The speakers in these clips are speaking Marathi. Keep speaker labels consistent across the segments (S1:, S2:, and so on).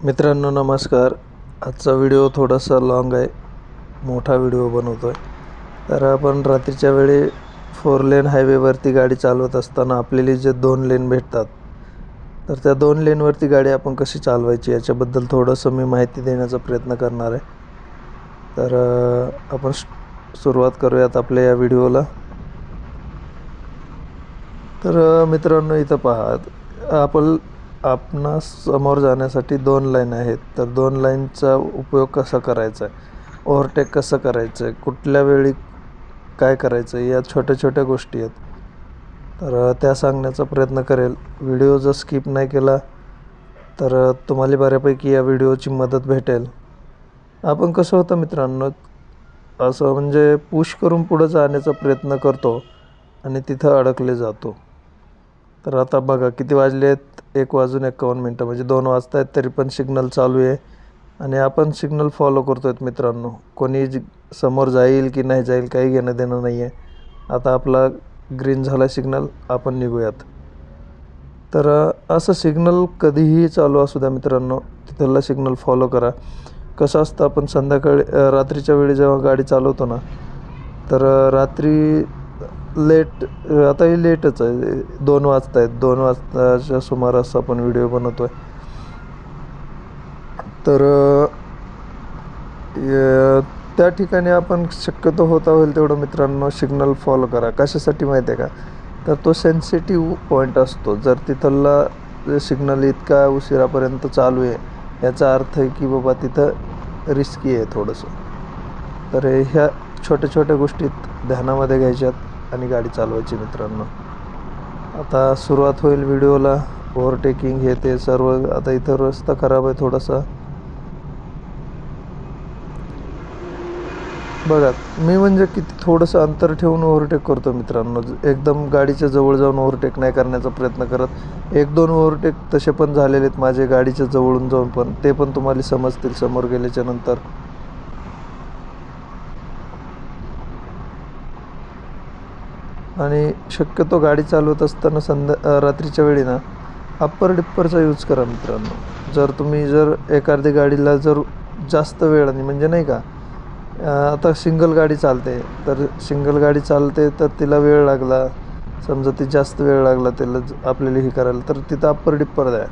S1: मित्रांनो नमस्कार. आजचा व्हिडिओ थोडासा लाँग आहे. मोठा व्हिडिओ बनवतो आहे तर आपण रात्रीच्या वेळी फोर लेन हायवेवरती गाडी चालवत असताना आपल्याला जे दोन लेन भेटतात तर त्या दोन लेनवरती गाडी आपण कशी चालवायची याच्याबद्दल थोडंसं मी माहिती देण्याचा प्रयत्न करणार आहे. तर आपण सुरुवात करूयात आपल्या या व्हिडिओला. तर मित्रांनो इथं पहा. आपण आपणास समोर जाण्यासाठी दोन लाईन आहेत. तर दोन लाईनचा उपयोग कसा करायचा? आहे ओव्हरटेक कसं करायचं? आहे कुठल्या वेळी काय करायचं? आहे या छोट्या छोट्या गोष्टी आहेत. तर त्या सांगण्याचा प्रयत्न करेल. व्हिडिओ जर स्किप नाही केला तर तुम्हाला बऱ्यापैकी या व्हिडिओची मदत भेटेल. आपण कसं होतं मित्रांनो? असं म्हणजे पुश करून पुढं जाण्याचा प्रयत्न करतो आणि तिथं अडकले जातो. तर आता बघा किती वाजले आहेत? एक वाजून एकावन्न मिनटं म्हणजे दोन वाजता आहेत तरी पण सिग्नल चालू आहे. आणि आपण सिग्नल फॉलो करतो आहेत मित्रांनो. कोणी समोर जाईल की नाही जाईल काही घेणं देणं नाही आहे आता आपला ग्रीन झाला सिग्नल आपण निघूयात. तर असं सिग्नल कधीही चालू असू द्या मित्रांनो. तिथला सिग्नल फॉलो करा. कसं असतं आपण संध्याकाळी रात्रीच्या वेळी जेव्हा गाडी चालवतो ना तर रात्री लेट आताही लेटच आहे. दोन वाजता आहेत. दोन वाजताच्या सुमारास आपण व्हिडिओ बनवतो आहे तर य- त्या ठिकाणी आपण शक्यतो होता होईल तेवढं मित्रांनो सिग्नल फॉलो करा. कशासाठी माहिती आहे का? तर तो सेन्सिटिव्ह पॉईंट असतो. जर तिथला सिग्नल इतका उशिरापर्यंत चालू आहे याचा अर्थ आहे की बाबा तिथं रिस्की आहे थोडंसं. तर ह्या छोट्या छोट्या गोष्टीत ध्यानामध्ये घ्यायच्यात. आणि गाडी चालवायची मित्रांनो. आता सुरुवात होईल व्हिडिओला. ओव्हरटेकिंग हे ते सर्व. आता इथं रस्ता खराब आहे थोडासा. बघा मी म्हणजे किती थोडंसं अंतर ठेवून ओव्हरटेक करतो मित्रांनो. एकदम गाडीच्या जवळ जाऊन ओव्हरटेक नाही करण्याचा प्रयत्न करत. एक दोन ओव्हरटेक तसे पण झालेले आहेत माझे गाडीच्या जवळून जाऊन पण. ते पण तुम्हाला समजतील समोर गेल्याच्यानंतर. आणि शक्यतो गाडी चालवत असताना संध्या रात्रीच्या वेळी ना अप्पर डिप्परचा यूज करा मित्रांनो. जर तुम्ही जर एखादी गाडीला जर जास्त वेळ आणि म्हणजे नाही का आता सिंगल गाडी चालते तर सिंगल गाडी चालते तर तिला वेळ लागला. समजा ती जास्त वेळ लागला त्याला ज- आपल्याला हे करायला तर तिथं अप्पर डिप्पर द्या.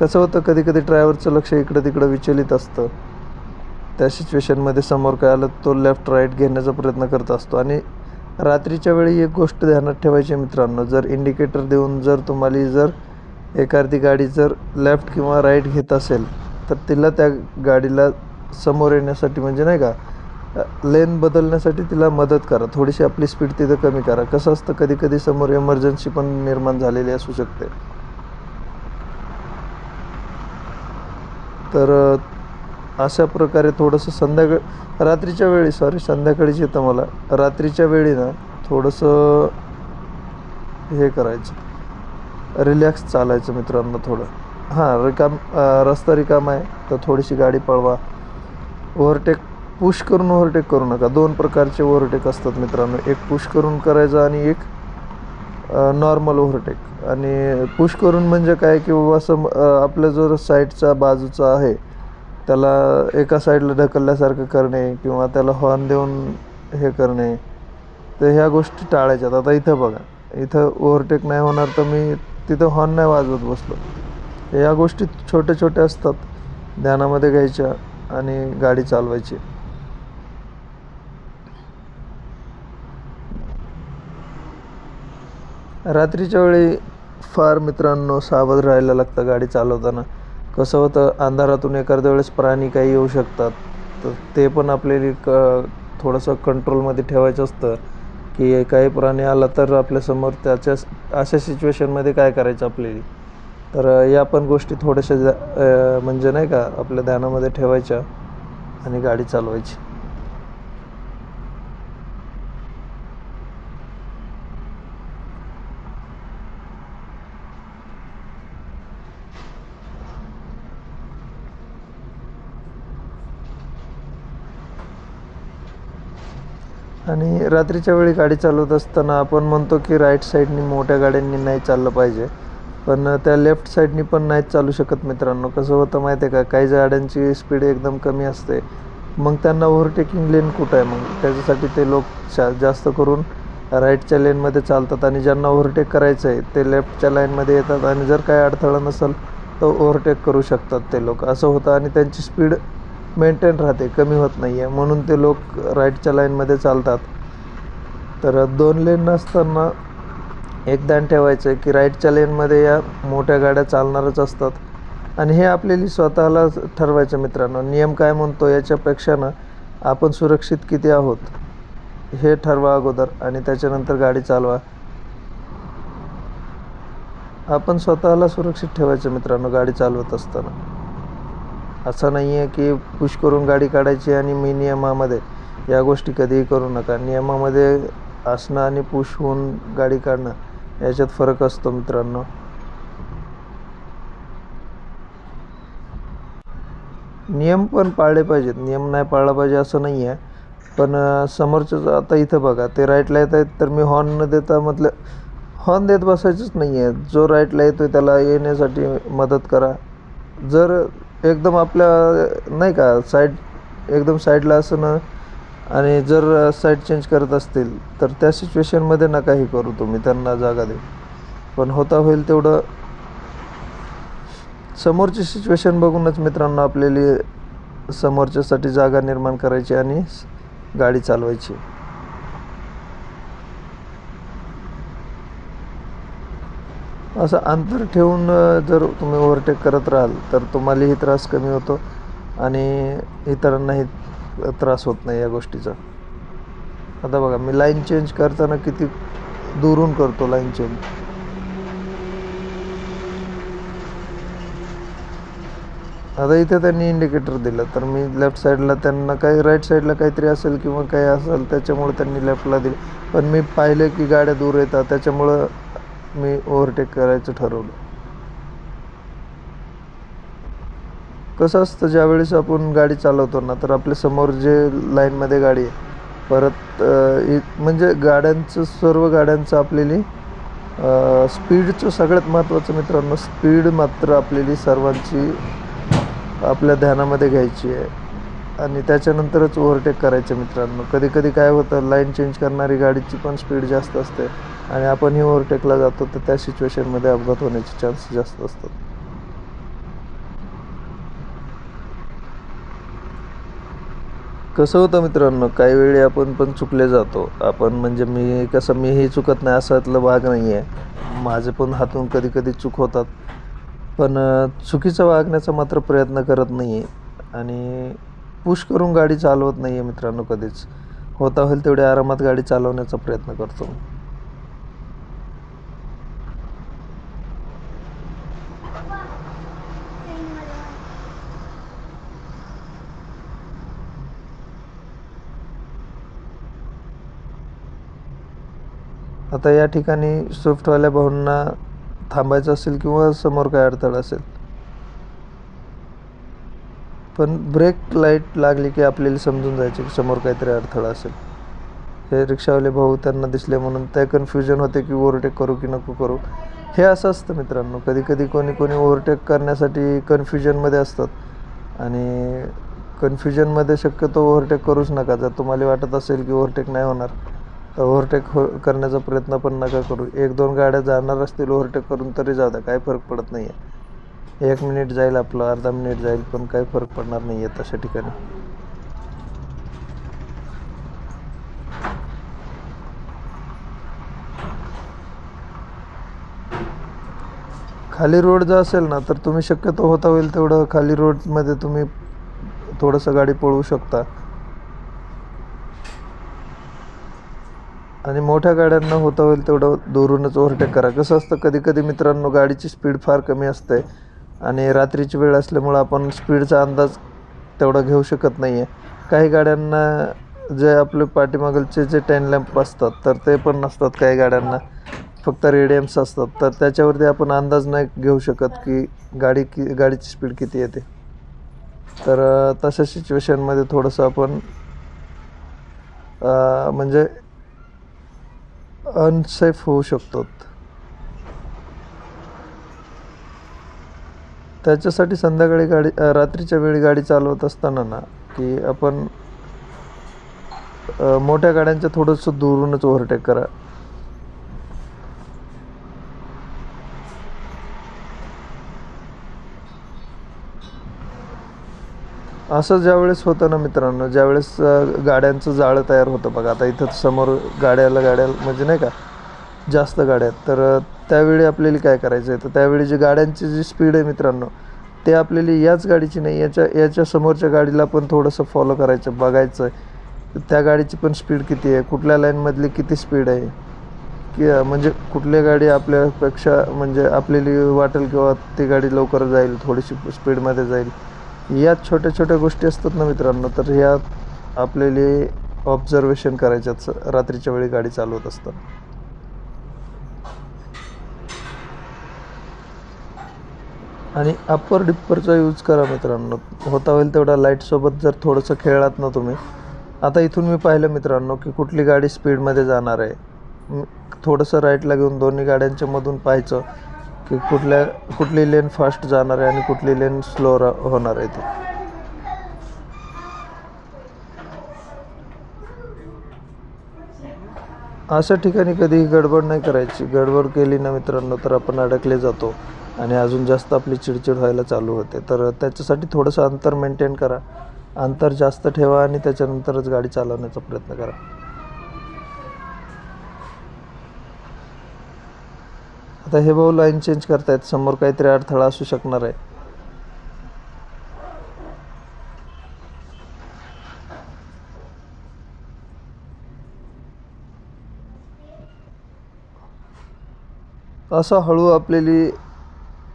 S1: कसं होतं कधी कधी ड्रायव्हरचं लक्ष इकडं तिकडं विचलित असतं. त्या सिच्युएशनमध्ये समोर काय आलं तो लेफ्ट राईट घेण्याचा प्रयत्न करत असतो. आणि रात्रीच्या वेळी एक गोष्ट ध्यानात ठेवायची आहे मित्रांनो. जर इंडिकेटर देऊन जर तुम्हाला जर एखादी गाडी जर लेफ्ट किंवा राईट घेत असेल तर तिला त्या गाडीला समोर येण्यासाठी म्हणजे नाही का लेन बदलण्यासाठी तिला मदत करा. थोडीशी आपली स्पीड तिथं कमी करा. कसं असतं कधी कधी समोर एमर्जन्सी पण निर्माण झालेली असू शकते. तर अशा प्रकारे थोडंसं संध्याकाळ रात्रीच्या वेळी सॉरी संध्याकाळीच येतं मला. रात्रीच्या वेळी ना थोडंसं हे करायचं. रिलॅक्स चालायचं मित्रांनो थोडं. हां रिकाम रस्ता रिकाम आहे तर थोडीशी गाडी पळवा. ओव्हरटेक पुश करून ओव्हरटेक करू नका. दोन प्रकारचे ओव्हरटेक असतात मित्रांनो. एक पुश करून करायचं आणि एक नॉर्मल ओव्हरटेक आणि पुश करून म्हणजे काय की बाबा सम आपलं जर जो साईडचा बाजूचा आहे त्याला एका साईडला ढकलल्यासारखं करणे किंवा त्याला हॉर्न देऊन हे करणे तर ह्या गोष्टी टाळायच्यात. आता इथं बघा इथं ओव्हरटेक नाही होणार तर मी तिथं हॉर्न नाही वाजवत बसलो. या गोष्टी छोट्या छोट्या असतात ध्यानामध्ये घ्यायच्या आणि गाडी चालवायची. रात्रीच्या वेळी फार मित्रांनो सावध राहायला लागतं गाडी चालवताना. कसं होतं अंधारातून एखाद्या वेळेस प्राणी काही येऊ शकतात. तर ते पण आपल्याला क थोडंसं कंट्रोलमध्ये ठेवायचं असतं की काही प्राणी आला तर आपल्यासमोर त्याच्या अशा सिच्युएशनमध्ये काय करायचं आपल्याला? तर या पण गोष्टी थोड्याशा म्हणजे नाही का आपल्या ध्यानामध्ये ठेवायच्या आणि गाडी चालवायची. आणि रात्रीच्या वेळी गाडी चालवत असताना आपण म्हणतो की राईट साईडनी मोठ्या गाड्यांनी नाही चाललं पाहिजे. पण त्या लेफ्ट साईडनी पण नाही चालू शकत मित्रांनो. कसं होतं माहिती आहे का? काही गाड्यांची स्पीड एकदम कमी असते. मग त्यांना ओव्हरटेकिंग लेन कुठं आहे मग? त्याच्यासाठी ते लोक शा जास्त करून राईटच्या लेनमध्ये चालतात आणि ज्यांना ओव्हरटेक करायचं आहे ते लेफ्टच्या लाईनमध्ये येतात आणि जर काय अडथळा नसेल तर ओव्हरटेक करू शकतात ते लोक. असं होतं आणि त्यांची स्पीड मेंटेन राहते कमी होत नाही आहे म्हणून ते लोक राईटच्या लाईनमध्ये चालतात. तर दोन लेन नसताना एक ध्यान ठेवायचं आहे की राईटच्या लेनमध्ये या मोठ्या गाड्या चालणारच असतात. आणि हे आपल्याला स्वतःला ठरवायचं मित्रांनो. नियम काय म्हणतो याच्यापेक्षा ना आपण सुरक्षित किती आहोत हे ठरवा अगोदर आणि त्याच्यानंतर गाडी चालवा. आपण स्वतःला सुरक्षित ठेवायचं मित्रांनो गाडी चालवत असताना. असं नाही आहे की पुश करून गाडी काढायची आणि मी नियमामध्ये या गोष्टी कधीही करू नका. नियमामध्ये असणं आणि पुश होऊन गाडी काढणं याच्यात फरक असतो मित्रांनो. नियम पण पाळले पाहिजेत. नियम नाही पाळला पाहिजे असं नाही आहे. पण समोरचं आता इथं बघा ते राईटला येत आहेत तर मी हॉर्न न देता म्हटलं हॉर्न देत बसायचंच नाही आहे. जो राईटला येतो आहे त्याला येण्यासाठी मदत करा. जर एकदम आपल्या नाही का साईड एकदम साईडला असं ना आणि जर साईड चेंज करत असतील तर त्या सिच्युएशनमध्ये नका हे करू तुम्ही त्यांना जागा दे पण होता होईल तेवढं. समोरची सिच्युएशन बघूनच मित्रांनो आपल्याला समोरच्यासाठी जागा निर्माण करायची आणि गाडी चालवायची. असं अंतर ठेवून जर तुम्ही ओव्हरटेक करत राहाल तर तुम्हालाही त्रास कमी होतो आणि इतरांनाही त्रास होत नाही या गोष्टीचा. आता बघा मी लाईन चेंज करताना किती दुरून करतो लाईन चेंज आता इथे त्यांनी इंडिकेटर दिलं तर मी लेफ्ट साईडला त्यांना काही राईट साईडला काहीतरी असेल किंवा काही असेल त्याच्यामुळे त्यांनी लेफ्टला दिलं. पण मी पाहिलं की गाड्या दूर येतात त्याच्यामुळं मी ओव्हरटेक करायचं ठरवलं. कसं असतं ज्यावेळेस आपण गाडी चालवतो ना तर आपल्यासमोर जे लाईनमध्ये गाडी आहे परत एक म्हणजे गाड्यांचं सर्व गाड्यांचं आपल्याली स्पीडचं सगळ्यात महत्त्वाचं मित्रांनो स्पीड मात्र आपल्याली सर्वांची आपल्या ध्यानामध्ये घ्यायची आहे. आणि त्याच्यानंतरच ओव्हरटेक करायचे मित्रांनो. कधी कधी काय होतं लाईन चेंज करणारी गाडीची पण स्पीड जास्त असते आणि आपणही ओव्हरटेकला जातो तर त्या सिच्युएशनमध्ये अपघात होण्याचे चान्स जास्त असतात. कसं होतं मित्रांनो काही वेळी आपण पण चुकले जातो. आपण म्हणजे मी कसं मीही चुकत नाही असातलं भाग नाही आहे माझे पण हातून कधी कधी चूक होतात. पण चुकीचं वागण्याचा मात्र प्रयत्न करत नाही आहे आणि पुश करून गाडी चालवत नाही आहे मित्रांनो कधीच. होता होईल तेवढी आरामात गाडी चालवण्याचा प्रयत्न करतो. आता या ठिकाणी स्विफ्टवाल्या भाऊंना थांबायचं असेल किंवा समोर काय अडथळा असेल पण ब्रेक लाइट लागली की आपल्याला समजून जायचे की समोर काहीतरी अडथळा असेल. हे रिक्षावाले भाऊ त्यांना दिसले म्हणून ते कन्फ्युजन होते की ओव्हरटेक करू की नको करू. हे असं असतं मित्रांनो. कधी कधी कोणी कोणी ओव्हरटेक करण्यासाठी कन्फ्युजनमध्ये असतात. आणि कन्फ्युजनमध्ये शक्यतो ओव्हरटेक करूच नका. जर तुम्हाला वाटत असेल की ओव्हरटेक नाही होणार तर ओव्हरटेक हो करण्याचा प्रयत्न पण नका करू. एक दोन गाड्या जाणार असतील ओव्हरटेक करून तरी जाऊ द्या. काही फरक पडत नाही आहे एक मिनिट जाईल आपलं अर्धा मिनिट जाईल पण काही फरक पडणार नाही आहे तशा ठिकाणी. खाली रोड जर असेल ना तर तुम्ही शक्यतो होता होईल तेवढं खाली रोडमध्ये तुम्ही थोडंसं गाडी पळवू शकता. आणि मोठ्या गाड्यांना होता होईल तेवढं दुरूनच ओव्हरटेक करा. कसं असतं कधी कधी मित्रांनो गाडीची स्पीड फार कमी असते. आणि रात्रीची वेळ असल्यामुळं आपण स्पीडचा अंदाज तेवढा घेऊ शकत नाही आहे काही गाड्यांना जे आपले पाठीमागलचे जे टेन लॅम्प असतात तर ते पण नसतात काही गाड्यांना. फक्त रेडियम्स असतात. तर त्याच्यावरती आपण अंदाज नाही घेऊ शकत की गाडी की गाडीची स्पीड किती येते. तर तशा सिच्युएशनमध्ये थोडंसं आपण म्हणजे अनसेफ होऊ शकतो. त्याच्यासाठी संध्याकाळी गाडी रात्रीच्या वेळी गाडी चालवत असताना ना की आपण मोठ्या गाड्यांच्या थोडंसं दुरूनच ओव्हरटेक करा. असं ज्यावेळेस होतं ना मित्रांनो ज्यावेळेस गाड्यांचं जाळं तयार होतं बघा आता इथं समोर गाड्याला गाड्या म्हणजे नाही का जास्त गाड्या आहेत. तर त्यावेळी आपल्याला काय करायचं आहे? तर त्यावेळी जी गाड्यांची जी स्पीड आहे मित्रांनो ते आपल्याला याच गाडीची नाही याच्या याच्या समोरच्या गाडीला पण थोडंसं फॉलो करायचं बघायचं आहे त्या गाडीची पण स्पीड किती आहे? कुठल्या लाईनमधली किती स्पीड आहे? की म्हणजे कुठल्या गाडी आपल्यापेक्षा म्हणजे आपल्याला वाटेल किंवा ती गाडी लवकर जाईल थोडीशी स्पीडमध्ये जाईल. या छोट्या छोट्या गोष्टी असतात ना मित्रांनो तर ह्या आपल्याला ऑब्झर्वेशन करायच्यात स- रात्रीच्या वेळी गाडी चालवत असताना. आणि अप्पर डिप्परचा यूज करा मित्रांनो. होता होईल तेवढा लाईटसोबत जर थोडंसं खेळलात ना तुम्ही. आता इथून मी पाहिलं मित्रांनो की कुठली गाडी स्पीडमध्ये जाणार आहे. थोडंसं राईटला घेऊन दोन्ही गाड्यांच्या मधून पाहायचं की कुठल्या कुठली लेन फास्ट जाणार आहे आणि कुठली लेन स्लो होणार आहे ती. अशा ठिकाणी कधीही गडबड नाही करायची. गडबड केली ना मित्रांनो तर आपण अडकले जातो. आणि अजून जास्त आपली चिडचिड व्हायला चालू होते. तर त्याच्यासाठी थोडंसं अंतर मेंटेन करा. अंतर जास्त ठेवा आणि त्याच्यानंतरच गाडी चालवण्याचा प्रयत्न करा. आता हे भाऊ लाईन चेंज करतायत. समोर काहीतरी अडथळा असू शकणार आहे. असं हळू आपलेली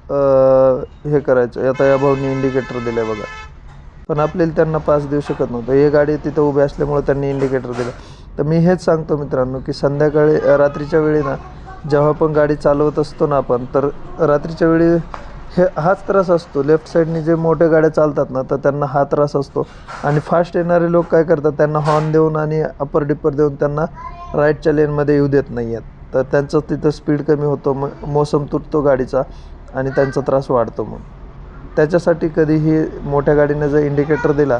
S1: हे करायचं. आता या भाऊनी इंडिकेटर दिलं आहे बघा. पण आपल्याला त्यांना पास देऊ शकत नव्हतं. हे गाडी तिथं उभी असल्यामुळं त्यांनी इंडिकेटर दिलं. तर मी हेच सांगतो मित्रांनो की संध्याकाळी रात्रीच्या वेळी ना जेव्हा पण गाडी चालवत असतो ना आपण तर रात्रीच्या वेळी हे हाच त्रास असतो. लेफ्ट साईडने जे मोठ्या गाड्या चालतात ना तर त्यांना हा त्रास असतो. आणि फास्ट येणारे लोक काय करतात त्यांना हॉर्न देऊन आणि अपर डिपर देऊन त्यांना राईटच्या लेनमध्ये येऊ देत नाही आहेत तर त्यांचं तिथं स्पीड कमी होतो मग मोसम तुटतो गाडीचा. आणि त्यांचा त्रास वाढतो मग त्याच्यासाठी कधीही मोठ्या गाडीने जर इंडिकेटर दिला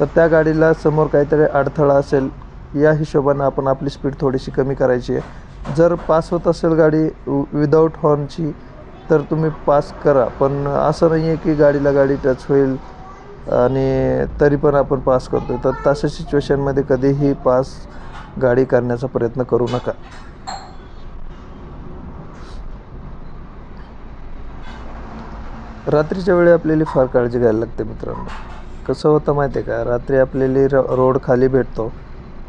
S1: तर त्या गाडीला समोर काहीतरी अडथळा असेल या हिशोबानं आपण आपली स्पीड थोडीशी कमी करायची आहे. जर पास होत असेल गाडी विदाऊट हॉर्नची तर तुम्ही पास करा. पण असं नाही आहे की गाडीला गाडी टच होईल आणि तरी पण आपण पास करतो तर तशा सिच्युएशनमध्ये कधीही पास गाडी करण्याचा प्रयत्न करू नका. रात्रीच्या वेळी आपल्याला फार काळजी घ्यायला लागते मित्रांनो. कसं होतं माहिती आहे का? रात्री आपल्याला र रोड खाली भेटतो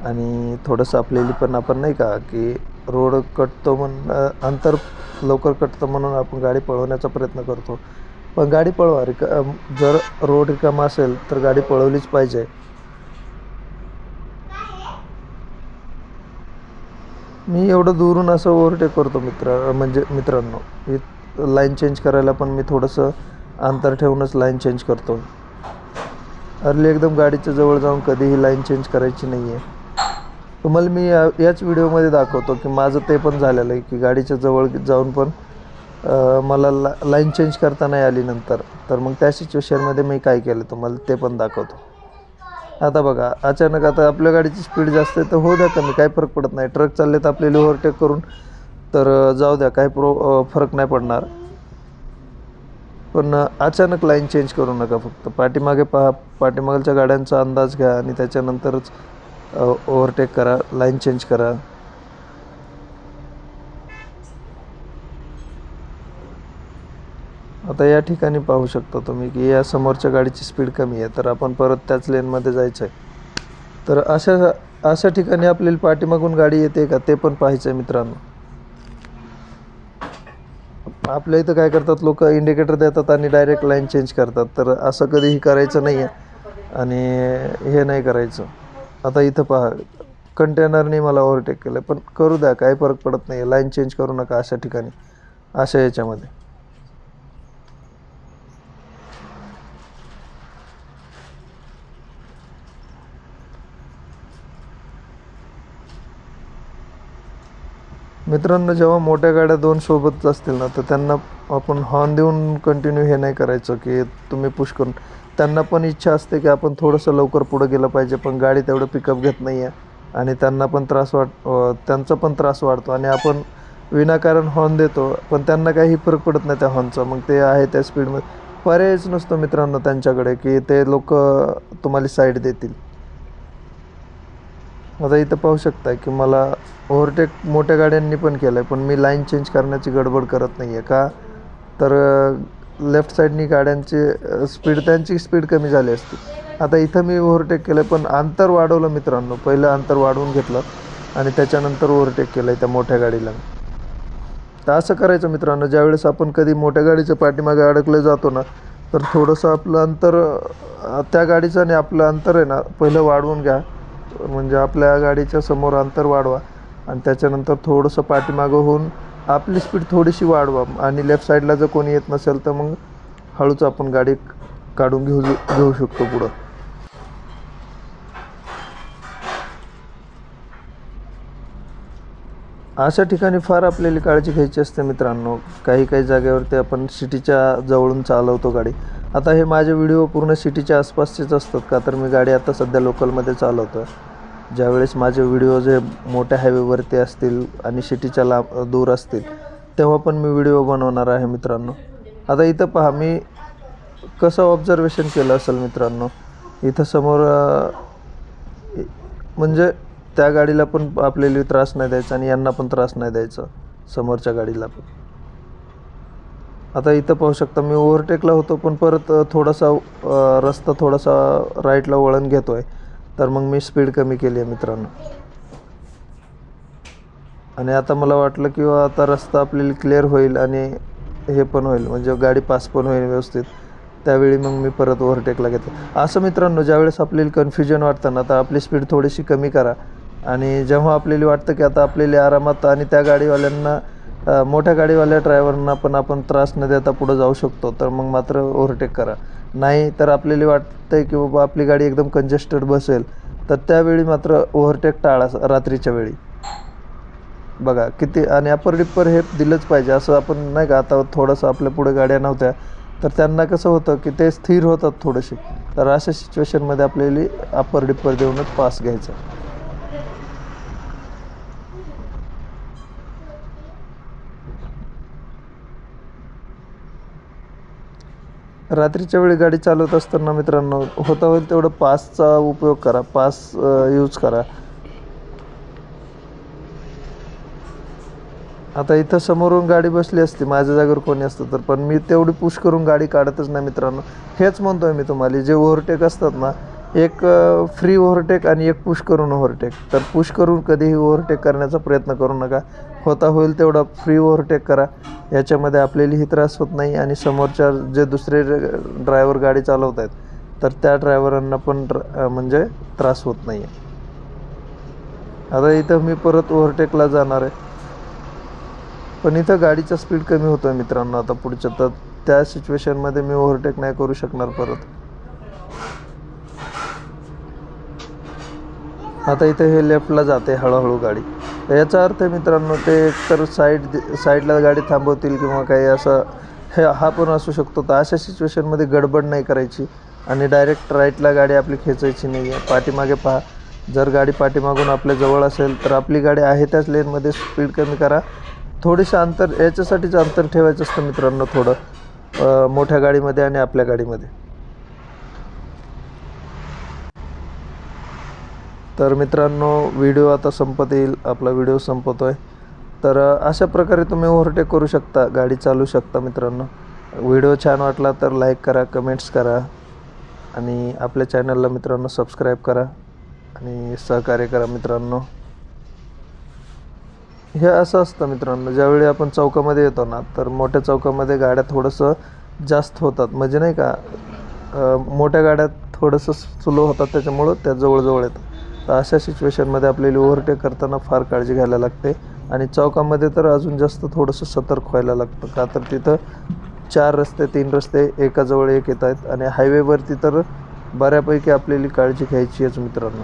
S1: आणि थोडंसं आपल्याला पण आपण नाही का की रोड कटतो म्हणून अंतर लवकर कटतं म्हणून आपण गाडी पळवण्याचा प्रयत्न करतो. पण गाडी पळवा रिका जर रोड रिकामा असेल तर गाडी पळवलीच पाहिजे. मी एवढं दुरून असं ओव्हरटेक करतो मित्र म्हणजे मित्रांनो. लाईन चेंज करायला पण मी थोडंसं अंतर ठेवूनच लाईन चेंज करतो. अर्ली एकदम गाडीच्या जवळ जाऊन कधीही लाईन चेंज करायची नाही आहे तुम्हाला मी या याच व्हिडिओमध्ये दाखवतो की माझं ते पण झालेलं आहे की गाडीच्या जवळ जाऊन पण मला ला लाईन चेंज करता नाही आली नंतर. तर मग त्या सिच्युएशनमध्ये मी काय केलं तुम्हाला ते पण दाखवतो. आता बघा अचानक आता आपल्या गाडीची स्पीड जास्त आहे तर होऊ द्या कमी काही फरक पडत नाही. ट्रक चालले तर आपल्याला ओव्हरटेक करून तर जाऊ द्या काही प्रो फरक नाही पडणार. पण अचानक लाईन चेंज करू नका फक्त. पाठीमागे पहा पाठीमागच्या गाड्यांचा अंदाज घ्या आणि त्याच्यानंतरच ओव्हरटेक करा लाईन चेंज करा. आता या ठिकाणी पाहू शकता तुम्ही की या समोरच्या गाडीची स्पीड कमी आहे तर आपण परत त्याच लेनमध्ये जायचं आहे तर अशा अशा ठिकाणी आपल्याला पाठीमागून गाडी येते का ते पण पाहायचं आहे मित्रांनो. आपल्या इथं काय करतात लोक? इंडिकेटर देतात आणि डायरेक्ट लाईन चेंज करतात. तर असं कधीही करायचं नाही आहे आणि हे नाही करायचं. आता इथं पहा कंटेनरने मला ओव्हरटेक केलं पण करू द्या काही फरक पडत नाही लाईन चेंज करू नका अशा ठिकाणी अशा याच्यामध्ये. मित्रांनो जेव्हा मोठ्या गाड्या दोन सोबत असतील ना तर त्यांना आपण हॉर्न देऊन कंटिन्यू हे नाही करायचं की तुम्ही पुश करून. त्यांना पण इच्छा असते की आपण थोडंसं लवकर पुढं गेलं पाहिजे पण गाडी तेवढं पिकअप घेत नाही आहे आणि त्यांना पण त्रास वाट त्यांचा पण त्रास वाढतो. आणि आपण विनाकारण हॉर्न देतो पण त्यांना काही फरक पडत नाही त्या हॉर्नचा मग ते आहे त्या स्पीडमध्ये पर्यायच नसतो मित्रांनो त्यांच्याकडे की ते लोक तुम्हाला साईड देतील. आता इथं पाहू शकताय की मला ओव्हरटेक मोठ्या गाड्यांनी पण केलं आहे पण मी लाईन चेंज करण्याची गडबड करत नाही आहे का? तर लेफ्ट साईडनी गाड्यांची स्पीड त्यांची स्पीड कमी झाली असती. आता इथं मी ओव्हरटेक केलं आहे पण अंतर वाढवलं मित्रांनो. पहिलं अंतर वाढवून घेतलं आणि त्याच्यानंतर ओव्हरटेक केलं आहे त्या मोठ्या गाडीला. तर असं करायचं मित्रांनो. ज्यावेळेस आपण कधी मोठ्या गाडीच्या पाठीमागे अडकले जातो ना तर थोडंसं आपलं अंतर त्या गाडीचं आणि आपलं अंतर आहे ना पहिलं वाढवून घ्या. म्हणजे आपल्या गाडीच्या समोर अंतर वाढवा आणि त्याच्यानंतर थोडंसं पाठीमागं होऊन आपली स्पीड थोडीशी वाढवा आणि लेफ्ट साईडला जर कोणी येत नसेल तर मग हळूच आपण गाडी काढून घेऊ घेऊ शकतो पुढं. अशा ठिकाणी फार आपल्याला काळजी घ्यायची असते मित्रांनो. काही काही जागेवरती आपण सिटीच्या जवळून चालवतो गाडी. आता हे माझे व्हिडिओ पूर्ण सिटीच्या आसपासचेच असतात का? तर मी गाडी आता सध्या लोकलमध्ये चालवतो आहे ज्यावेळेस माझे व्हिडिओ जे मोठ्या हायवेवरती असतील आणि सिटीच्या लांब दूर असतील तेव्हा पण मी व्हिडिओ बनवणार आहे मित्रांनो. आता इथं पहा मी कसं ऑब्झर्वेशन केलं असेल मित्रांनो? इथं समोर म्हणजे त्या गाडीला पण आपल्याला त्रास नाही द्यायचा आणि यांना पण त्रास नाही द्यायचा समोरच्या गाडीला पण. आता इथं पाहू शकता मी ओव्हरटेकला होतो पण परत थोडासा रस्ता थोडासा राईटला वळण घेतो आहे तर मग मी स्पीड कमी केली आहे मित्रांनो. आणि आता मला वाटलं की आता रस्ता आपल्याला क्लिअर होईल आणि हे पण होईल म्हणजे गाडी पास पण होईल व्यवस्थित. त्यावेळी मग मी परत ओव्हरटेकला घेतो असं मित्रांनो ज्यावेळेस आपल्याला कन्फ्युजन वाटतं ना तर आपली स्पीड थोडीशी कमी करा. आणि जेव्हा आपल्याला वाटतं की आता आपल्याला आरामात आणि त्या गाडीवाल्यांना मोठ्या गाडीवाल्या ड्रायव्हरना पण आपण त्रास न देता पुढं जाऊ शकतो तर मग मात्र ओव्हरटेक करा. नाही तर आपल्याला वाटतंय की बाबा आपली गाडी एकदम कंजेस्टेड बसेल तर त्यावेळी मात्र ओव्हरटेक टाळा रात्रीच्या वेळी. बघा किती आणि अपर डिप्पर हे दिलंच पाहिजे असं आपण नाही का आता थोडंसं आपल्या पुढे गाड्या नव्हत्या तर त्यांना कसं होतं की ते स्थिर होतात थोडेसे तर अशा सिच्युएशनमध्ये आपल्याला अपर डिप्पर देऊनच पास घ्यायचा. रात्रीच्या वेळी गाडी चालवत असताना मित्रांनो होता होईल तेवढं पासचा उपयोग करा पास यूज करा. आता इथं समोरून गाडी बसली असती माझ्या जागेवर कोणी असतं तर पण मी तेवढी पुश करून गाडी काढतच नाही मित्रांनो. हेच म्हणतोय मी तुम्हाला जे ओव्हरटेक असतात ना एक फ्री ओव्हरटेक आणि एक पुश करून ओव्हरटेक तर पुश करून कधीही ओव्हरटेक करण्याचा प्रयत्न करू नका. होता होईल तेवढा फ्री ओव्हरटेक करा. याच्यामध्ये आपल्यालाही त्रास होत नाही आणि समोरच्या जे दुसरे ड्रायव्हर गाडी चालवत आहेत तर त्या ड्रायव्हरांना पण म्हणजे त्रास होत नाही आहे आता इथं मी परत ओव्हरटेकला जाणार आहे. पण इथं गाडीचा स्पीड कमी होतो आहे मित्रांनो आता पुढच्या तर त्या सिच्युएशनमध्ये मी ओव्हरटेक नाही करू शकणार परत. आता इथे हे लेफ्टला जाते हळूहळू गाडी. याचा अर्थ आहे मित्रांनो ते एकतर साईड साईडला गाडी थांबवतील किंवा काही असं हे हा पण असू शकतो. तर अशा सिच्युएशनमध्ये गडबड नाही करायची आणि डायरेक्ट राईटला गाडी आपली खेचायची नाही आहे. पाठीमागे पहा जर गाडी पाठीमागून आपल्या जवळ असेल तर आपली गाडी आहे त्याच लेनमध्ये स्पीड कमी करा. थोडीसं अंतर याच्यासाठीच अंतर ठेवायचं असतं मित्रांनो थोडं मोठ्या गाडीमध्ये आणि आपल्या गाडीमध्ये. तर मित्रांनो व्हिडिओ आता संपत येईल आपला व्हिडिओ संपतो आहे तर अशा प्रकारे तुम्ही ओव्हरटेक करू शकता गाडी चालू शकता मित्रांनो. व्हिडिओ छान वाटला तर लाईक करा कमेंट्स करा आणि आपल्या चॅनलला मित्रांनो सबस्क्राईब करा आणि सहकार्य करा मित्रांनो. हे असं असतं मित्रांनो ज्यावेळी आपण चौकामध्ये येतो ना तर मोठ्या चौकामध्ये गाड्या थोडंसं जास्त होतात. म्हणजे नाही का मोठ्या गाड्या थोडंसं स्लो होतात त्याच्यामुळं त्या जवळजवळ येतात. तर अशा सिच्युएशनमध्ये आपल्याला ओव्हरटेक करताना फार काळजी घ्यायला लागते. आणि चौकामध्ये तर अजून जास्त थोडंसं सतर्क व्हायला लागतं. का तर तिथं चार रस्ते तीन रस्ते एकाजवळ एक येत आहेत. आणि हायवेवरती तर बऱ्यापैकी आपल्याला काळजी घ्यायची आहेच मित्रांनो.